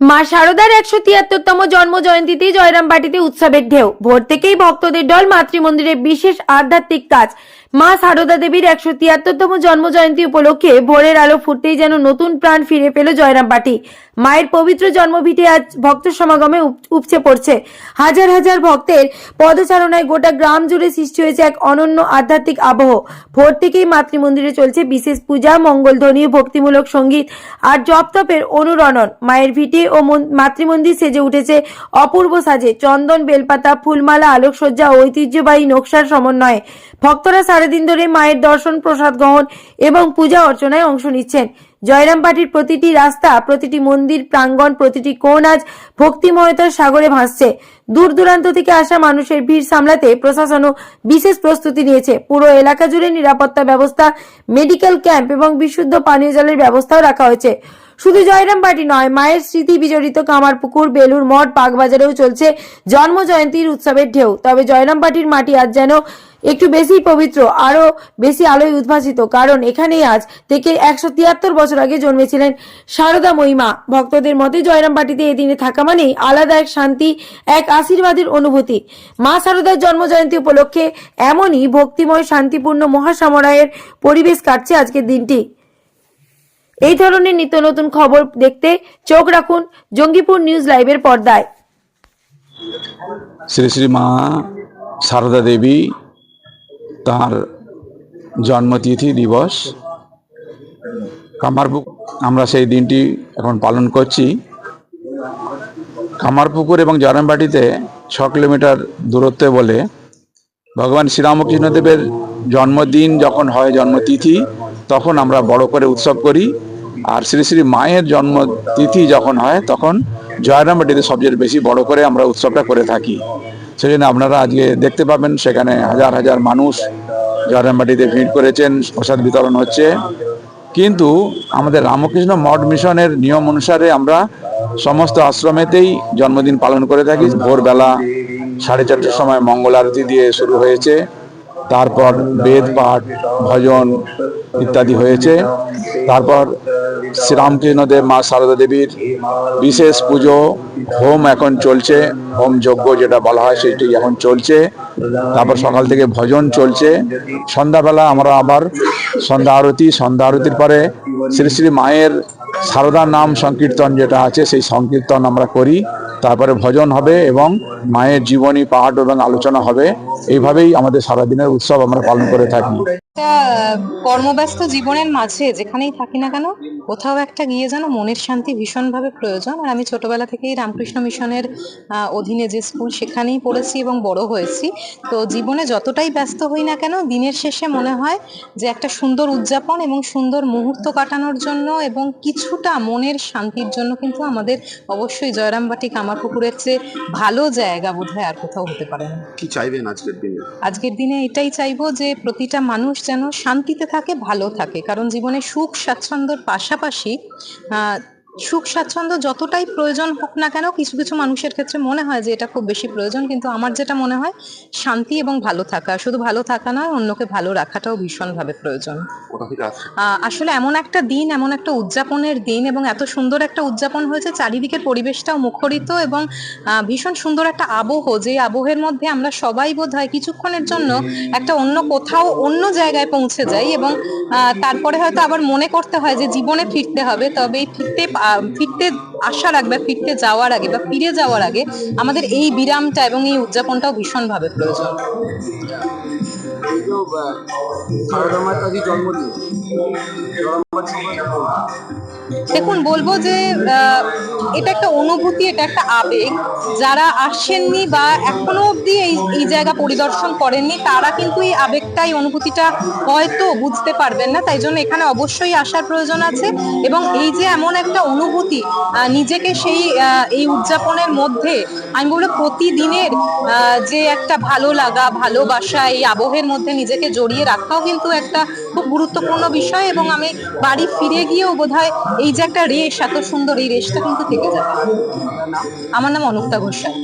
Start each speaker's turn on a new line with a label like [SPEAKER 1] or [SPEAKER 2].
[SPEAKER 1] মা শারদার একশো তিয়াত্তরতম জন্ম জয়ন্তীতে জয়রামবাটিতে উৎসবের ঢেউ। ভোর থেকেই ভক্তদের দল মাতৃমন্দিরে বিশেষ আধ্যাত্মিক কাজ। মা সারদা দেবীর একশো তিয়াত্তরতম জন্ম জয়ন্তী উপলক্ষে ভোরের আলো ফুটতেই যেন নতুন প্রাণ ফিরে পেল জয়রামবাটি। মায়ের পবিত্র জন্মভিটে আজ ভক্ত সমাগমে উপচে পড়ছে। হাজার হাজার ভক্তের পদচারণায় গোটা গ্রাম জুড়ে সৃষ্টি হয়েছে এক অনন্য আধ্যাত্মিক আবহ। ভোর থেকেই মাতৃমন্দিরে চলছে বিশেষ পূজা, মঙ্গলধ্বনি, ভক্তিমূলক সংগীত আর জপতপের অনুরণন। মায়ের ভিটে ও মন- মাতৃমন্দির সেজে উঠেছে অপূর্ব সাজে। চন্দন, বেলপাতা, ফুলমালা, আলোকসজ্জা ঐতিহ্যবাহী নকশার সমন্বয়ে ভক্তরা সারাদিন ধরে মায়ের দর্শন, প্রসাদ গ্রহণ এবং পূজা অর্চনায় অংশ নিচ্ছেন। জয়রামবাটির প্রতিটি রাস্তা, প্রতিটি মন্দির, প্রাঙ্গণ, প্রতিটি কোণ আজ ভক্তিময়তার সাগরে ভাসছে। দূর দূরান্ত থেকে আসা মানুষের ভিড় সামলাতে প্রশাসনও বিশেষ প্রস্তুতি নিয়েছে। পুরো এলাকা জুড়ে নিরাপত্তা ব্যবস্থা, মেডিকেল ক্যাম্প এবং বিশুদ্ধ পানীয় জলের ব্যবস্থাও রাখা হয়েছে। শুধু জয়রাম জয়রামবাটি নয়, মায়ের স্মৃতি বিজড়িত কামারপুকুর বেলুর মঠ, বাগবাজারেও চলছে জন্ম জয়ন্তীর উৎসবের ঢেউ। তবে জয়রাম জয়রামবাটির মাটি আজ যেন একটু বেশি পবিত্র, আরও বেশি আলোয় উদ্ভাসিত, কারণ এখানেই আজ থেকে একশো তিয়াত্তর বছর আগে জন্মেছিলেন সারদা মহিমা। ভক্তদের মতে জয়রামবাটিতে এদিনে থাকা মানেই আলাদা এক শান্তি, এক আশীর্বাদের অনুভূতি। মা সারদার জন্ম জয়ন্তী উপলক্ষে এমনই ভক্তিময়, শান্তিপূর্ণ মহাসামরায়ের পরিবেশ কাটছে আজকের দিনটি। এই ধরনের নিত্য নতুন খবর দেখতে চোখ রাখুন জঙ্গিপুর নিউজ লাইভের পর্দায়।
[SPEAKER 2] শ্রী শ্রী মা সারদা দেবী তার জন্মতিথি দিবস। কামারপুক আমরা সেই দিনটি এখন পালন করছি। কামারপুকুর এবং জয়রামবাটিতে ছ কিলোমিটার দূরত্বে বলে ভগবান শ্রীরামকৃষ্ণদেবের জন্মদিন যখন হয় জন্মতিথি, তখন আমরা বড় করে উৎসব করি। আর শ্রী শ্রী মায়ের জন্মতিথি যখন হয়, তখন জয়রামবাটিতে সবচেয়ে বেশি বড় করে আমরা উৎসবটা করে থাকি। জন্য আপনারা আজকে দেখতে পাবেন, সেখানে হাজার হাজার মানুষ জয়রামবাটিতে ভিড় করেছেন, প্রসাদ বিতরণ হচ্ছে। কিন্তু আমাদের রামকৃষ্ণ মঠ মিশনের নিয়ম অনুসারে আমরা সমস্ত আশ্রমেতেই জন্মদিন পালন করে থাকি। ভোরবেলা সাড়ে চারটের সময় মঙ্গল আরতি দিয়ে শুরু হয়েছে। তারপর বেদ, পাঠ, ভজন ইত্যাদি হয়েছে। তারপর শ্রীরামকৃষ্ণদেব, মা সারদা দেবীর বিশেষ পুজো, হোম এখন চলছে। হোম যজ্ঞ যেটা বলা হয় সেটি এখন চলছে। তারপর সকাল থেকে ভজন চলছে। সন্ধ্যাবেলা আমরা আবার সন্ধ্যা আরতি, সন্ধ্যা আরতির পরে শ্রী শ্রী মায়ের সারদা নাম সংকীর্তন যেটা আছে, সেই সংকীর্তন আমরা করি। তারপরে ভজন হবে এবং মায়ের জীবনী, পাঠ এবং আলোচনা হবে। এইভাবেই আমাদের সারাদিনের উৎসব আমরা পালন করে থাকি।
[SPEAKER 3] কর্মব্যস্ত জীবনের মাঝে যেখানেই থাকি না কেন, কোথাও একটা গিয়ে যেন মনের শান্তি ভীষণভাবে প্রয়োজন। আর আমি ছোটবেলা থেকেই রামকৃষ্ণ মিশনের অধীনে যে স্কুল, সেখানেই পড়েছি এবং বড় হয়েছি। তো জীবনে যতটাই ব্যস্ত হই না কেন, দিনের শেষে মনে হয় যে একটা সুন্দর উদযাপন এবং সুন্দর মুহূর্ত কাটানোর জন্য এবং কিছুটা মনের শান্তির জন্য কিন্তু আমাদের অবশ্যই জয়রামবাটি কামারপুকুরের চেয়ে ভালো জায়গা বোধ হয় আর কোথাও হতে পারে না।
[SPEAKER 4] কি চাইবেন আজকের দিনে?
[SPEAKER 3] আজকের দিনে এটাই চাইব যে প্রতিটা মানুষ যেন শান্তিতে থাকে ভালো থাকে। কারণ জীবনে সুখ স্বাচ্ছন্দ্যর পাশাপাশি আহ, সুখ স্বাচ্ছন্দ্য যতটাই প্রয়োজন হোক না কেন কিছু কিছু মানুষের ক্ষেত্রে মনে হয় যে এটা খুব বেশি প্রয়োজন কিন্তু আমার যেটা মনে হয় শান্তি এবং ভালো থাকা। শুধু ভালো থাকা নয় অন্যকে ভালো রাখাটাও ভীষণভাবে প্রয়োজন। আসলে এমন একটা দিন এমন একটা উদযাপনের দিন এবং এত সুন্দর একটা উদযাপন হয়েছে চারিদিকের পরিবেশটাও মুখরিত এবং ভীষণ সুন্দর একটা আবহ যে আবহের মধ্যে আমরা সবাই বোধ হয় কিছুক্ষণের জন্য একটা অন্য কোথাও অন্য জায়গায় পৌঁছে যাই এবং আহ, তারপরে হয়তো আবার মনে করতে হয় যে জীবনে ফিরতে হবে তবে এই ফিরতে ফিরতে আসার আগে বা ফিরতে যাওয়ার আগে বা ফিরে যাওয়ার আগে আমাদের এই বিরামটা এবং এই উদযাপনটাও ভীষণভাবে প্রয়োজন। দেখুন, বলব যে এটা একটা অনুভূতি, এটা একটা আবেগ। যারা আসেননি বা এখনও অবধি এই এই জায়গা পরিদর্শন করেননি, তারা কিন্তু এই আবেগটা, এই অনুভূতিটা হয়তো বুঝতে পারবেন না। তাই জন্য এখানে অবশ্যই আসার প্রয়োজন আছে। এবং এই যে এমন একটা অনুভূতি নিজেকে সেই এই উদযাপনের মধ্যে, আমি বলব প্রতিদিনের যে একটা ভালো লাগা, ভালোবাসা, এই আবহের মধ্যে নিজেকে জড়িয়ে রাখাও কিন্তু একটা খুব গুরুত্বপূর্ণ বিষয় এবং আমি বাড়ি ফিরে গিয়েও বোধ এই যে একটা রেশ, এত সুন্দর এই রেশটা কিন্তু থেকে যাবে। আমার নাম অনুক্তা ঘোষাল